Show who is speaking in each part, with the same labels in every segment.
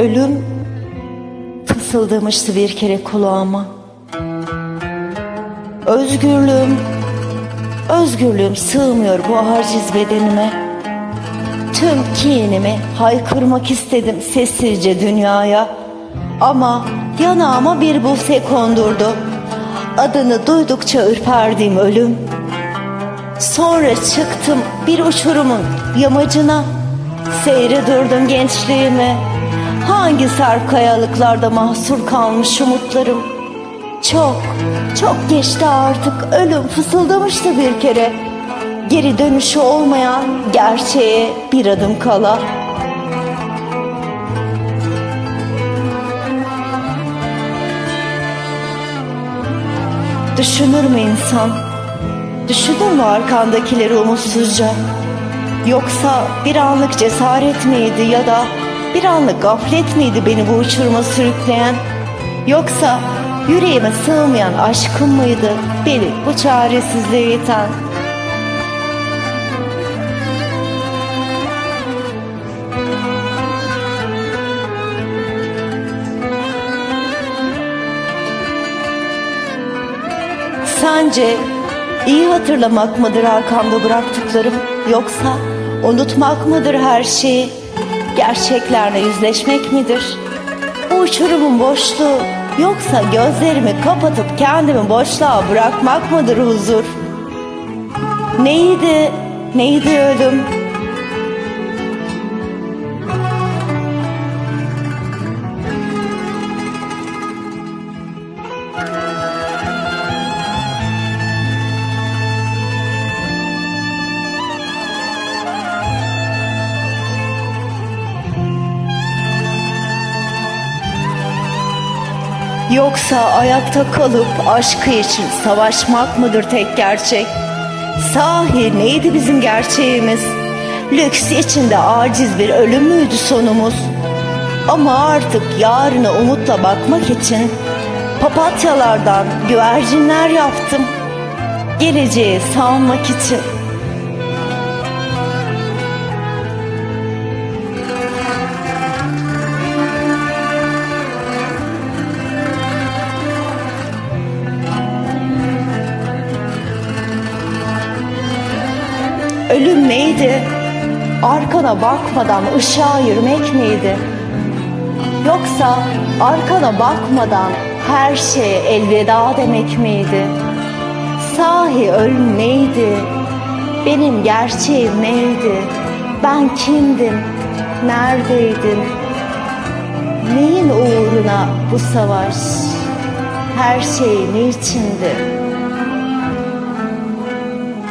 Speaker 1: Ölüm fısıldamıştı bir kere kulağıma. Özgürlüğüm, özgürlüğüm sığmıyor bu aciz bedenime. Tüm kinimi haykırmak istedim sessizce dünyaya. Ama yanağıma bir buse kondurdu. Adını duydukça ürperdiğim ölüm. Sonra çıktım bir uçurumun yamacına. Seyre durdum gençliğime. Hangi sarp kayalıklarda mahsur kalmış umutlarım. Çok, çok geçti artık ölüm fısıldamıştı bir kere. Geri dönüşü olmayan gerçeğe bir adım kala. Düşünür mü insan? Düşünür mü arkandakileri umutsuzca? Yoksa bir anlık cesaret miydi ya da bir anlık gaflet miydi beni bu uçuruma sürükleyen? Yoksa yüreğime sığmayan aşkım mıydı beni bu çaresizliğe iten? Sence iyi hatırlamak mıdır arkamda bıraktıklarım yoksa unutmak mıdır her şeyi? Gerçeklerle yüzleşmek midir? Bu uçurumun boşluğu yoksa gözlerimi kapatıp kendimi boşluğa bırakmak mıdır huzur? Neydi? Neydi ölüm? Yoksa ayakta kalıp aşkı için savaşmak mıdır tek gerçek? Sahi neydi bizim gerçeğimiz? Lüks içinde aciz bir ölüm müydü sonumuz? Ama artık yarına umutla bakmak için papatyalardan güvercinler yaptım. Geleceği savunmak için. Ölüm neydi? Arkana bakmadan ışığa yürümek miydi? Yoksa arkana bakmadan her şeye elveda demek miydi? Sahi ölüm neydi? Benim gerçeğim neydi? Ben kimdim? Neredeydim? Neyin uğruna bu savaş? Her şey niçindi?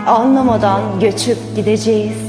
Speaker 1: Anlamadan göçüp gideceğiz.